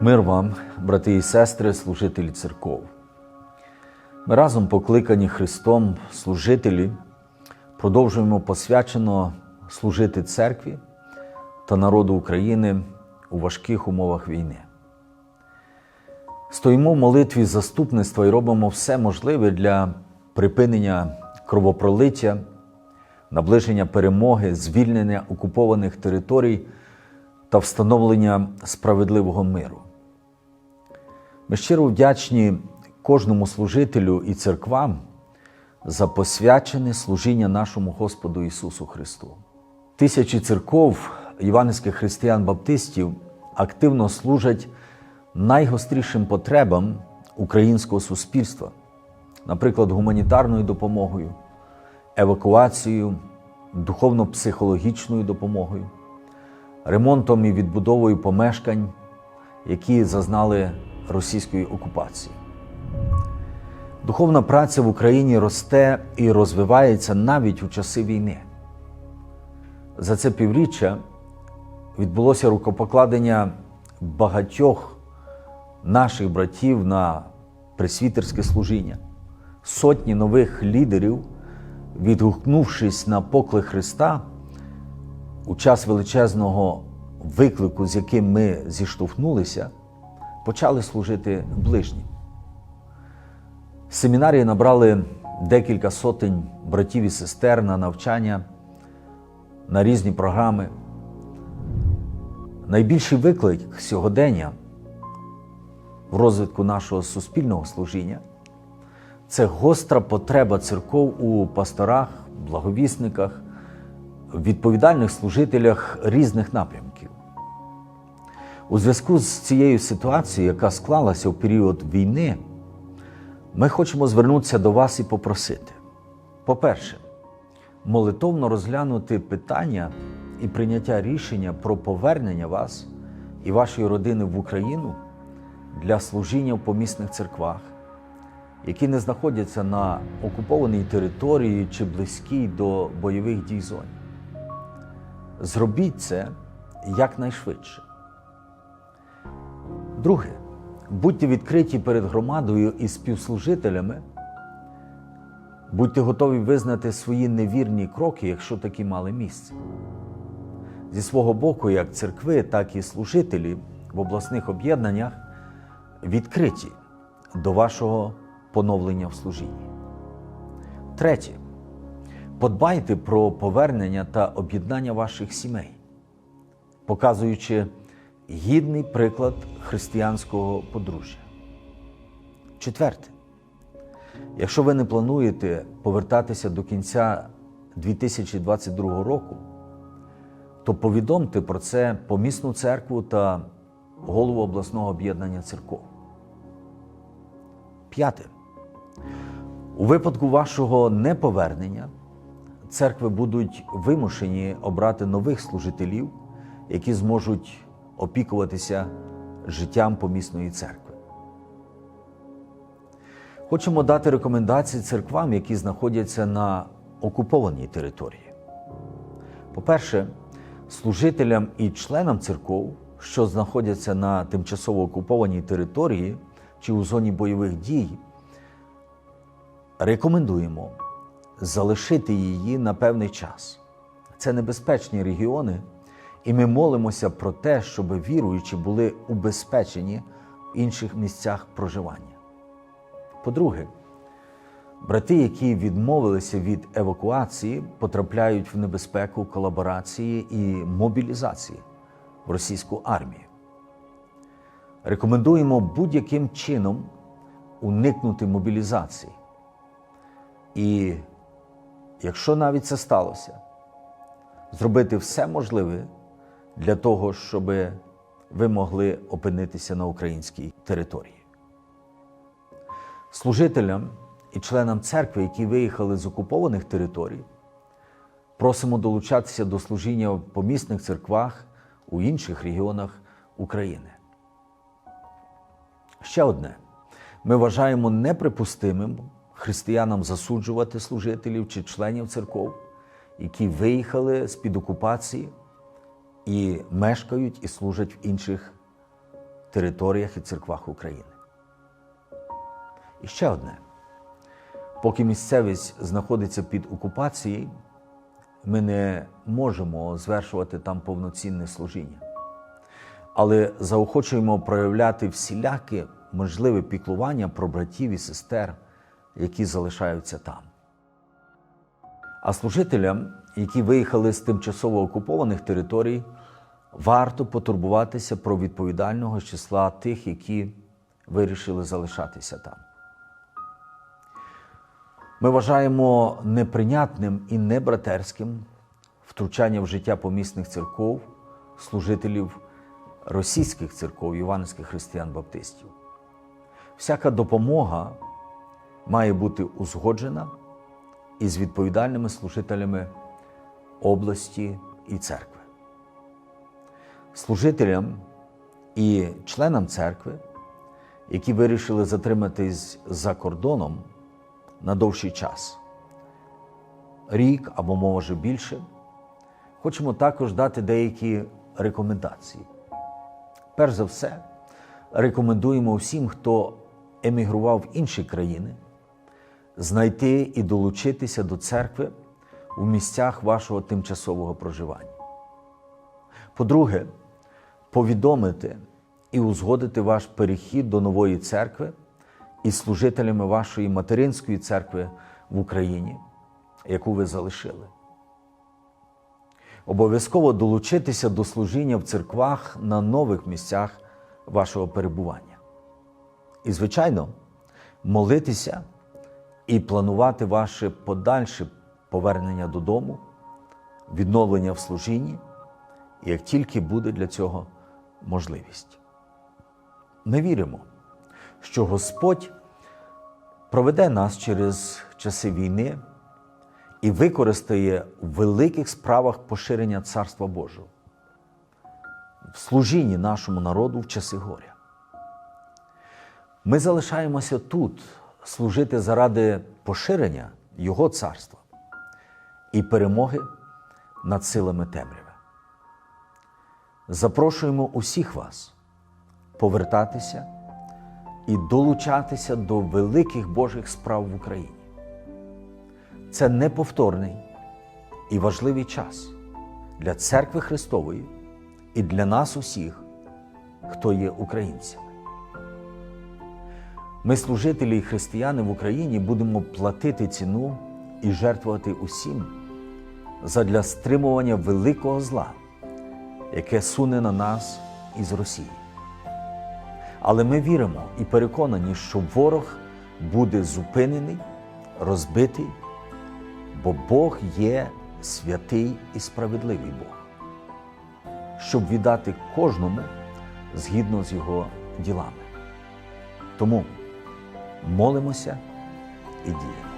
Мир вам, брати і сестри, служителі церков. Ми разом покликані Христом служителі, продовжуємо посвячено служити церкві та народу України у важких умовах війни. Стоїмо в молитві заступництва і робимо все можливе для припинення кровопролиття, наближення перемоги, звільнення окупованих територій та встановлення справедливого миру. Ми щиро вдячні кожному служителю і церквам за посвячене служіння нашому Господу Ісусу Христу. Тисячі церков іванських християн-баптистів активно служать найгострішим потребам українського суспільства, наприклад, гуманітарною допомогою, евакуацією, духовно-психологічною допомогою, ремонтом і відбудовою помешкань, які зазнали російської окупації. Духовна праця в Україні росте і розвивається навіть у часи війни. За це півріччя відбулося рукопокладення багатьох наших братів на пресвітерське служіння. Сотні нових лідерів, відгукнувшись на поклик Христа у час величезного виклику, з яким ми зіштовхнулися, почали служити ближнім. Семінарії набрали декілька сотень братів і сестер на навчання, на різні програми. Найбільший виклик сьогодення в розвитку нашого суспільного служіння це гостра потреба церков у пасторах, благовісниках, відповідальних служителях різних напрямків. У зв'язку з цією ситуацією, яка склалася у період війни, ми хочемо звернутися до вас і попросити. По-перше, молитовно розглянути питання і прийняття рішення про повернення вас і вашої родини в Україну для служіння в помісних церквах, які не знаходяться на окупованій території чи близькій до бойових дій зоні. Зробіть це якнайшвидше. Друге, будьте відкриті перед громадою і співслужителями, будьте готові визнати свої невірні кроки, якщо такі мали місце. Зі свого боку, як церкви, так і служителі в обласних об'єднаннях відкриті до вашого поновлення в служінні. Третє. Подбайте про повернення та об'єднання ваших сімей, показуючи гідний приклад християнського подружжя. Четверте. Якщо ви не плануєте повертатися до кінця 2022 року, то повідомте про це помісну церкву та голову обласного об'єднання церков. П'яте. У випадку вашого неповернення церкви будуть вимушені обрати нових служителів, які зможуть опікуватися життям помісної церкви. Хочемо дати рекомендації церквам, які знаходяться на окупованій території. По-перше, служителям і членам церков, що знаходяться на тимчасово окупованій території чи у зоні бойових дій, рекомендуємо залишити її на певний час. Це небезпечні регіони, і ми молимося про те, щоб віруючі були убезпечені в інших місцях проживання. По-друге, брати, які відмовилися від евакуації, потрапляють в небезпеку колаборації і мобілізації в російську армію. Рекомендуємо будь-яким чином уникнути мобілізації. І якщо навіть це сталося, зробити все можливе для того, щоб ви могли опинитися на українській території. Служителям і членам церкви, які виїхали з окупованих територій, просимо долучатися до служіння в помісних церквах у інших регіонах України. Ще одне. Ми вважаємо неприпустимим християнам засуджувати служителів чи членів церков, які виїхали з-під окупації і мешкають і служать в інших територіях і церквах України. І ще одне. Поки місцевість знаходиться під окупацією, ми не можемо звершувати там повноцінне служіння. Але заохочуємо проявляти всіляке можливе піклування про братів і сестер, які залишаються там. А служителям, які виїхали з тимчасово окупованих територій, варто потурбуватися про відповідального числа тих, які вирішили залишатися там. Ми вважаємо неприйнятним і небратерським втручання в життя помісних церков, служителів російських церков, іванських християн-баптистів. Всяка допомога має бути узгоджена із відповідальними служителями області і церкви. Служителям і членам церкви, які вирішили затриматись за кордоном на довший час, рік або може більше, хочемо також дати деякі рекомендації. Перш за все, рекомендуємо всім, хто емігрував в інші країни, знайти і долучитися до церкви у місцях вашого тимчасового проживання. По-друге, повідомити і узгодити ваш перехід до нової церкви із служителями вашої материнської церкви в Україні, яку ви залишили. Обов'язково долучитися до служіння в церквах на нових місцях вашого перебування. І, звичайно, молитися і планувати ваше подальше повернення додому, відновлення в служінні, як тільки буде для цього можливість. Ми віримо, що Господь проведе нас через часи війни і використає в великих справах поширення Царства Божого в служінні нашому народу в часи горя. Ми залишаємося тут служити заради поширення Його царства і перемоги над силами темряви. Запрошуємо усіх вас повертатися і долучатися до великих Божих справ в Україні. Це неповторний і важливий час для церкви Христової і для нас усіх, хто є українцями. Ми, служителі і християни в Україні, будемо платити ціну і жертвувати усім задля стримування великого зла, яке суне на нас із Росії. Але ми віримо і переконані, що ворог буде зупинений, розбитий, бо Бог є святий і справедливий Бог, щоб віддати кожному згідно з його ділами. Тому молимося і діємо.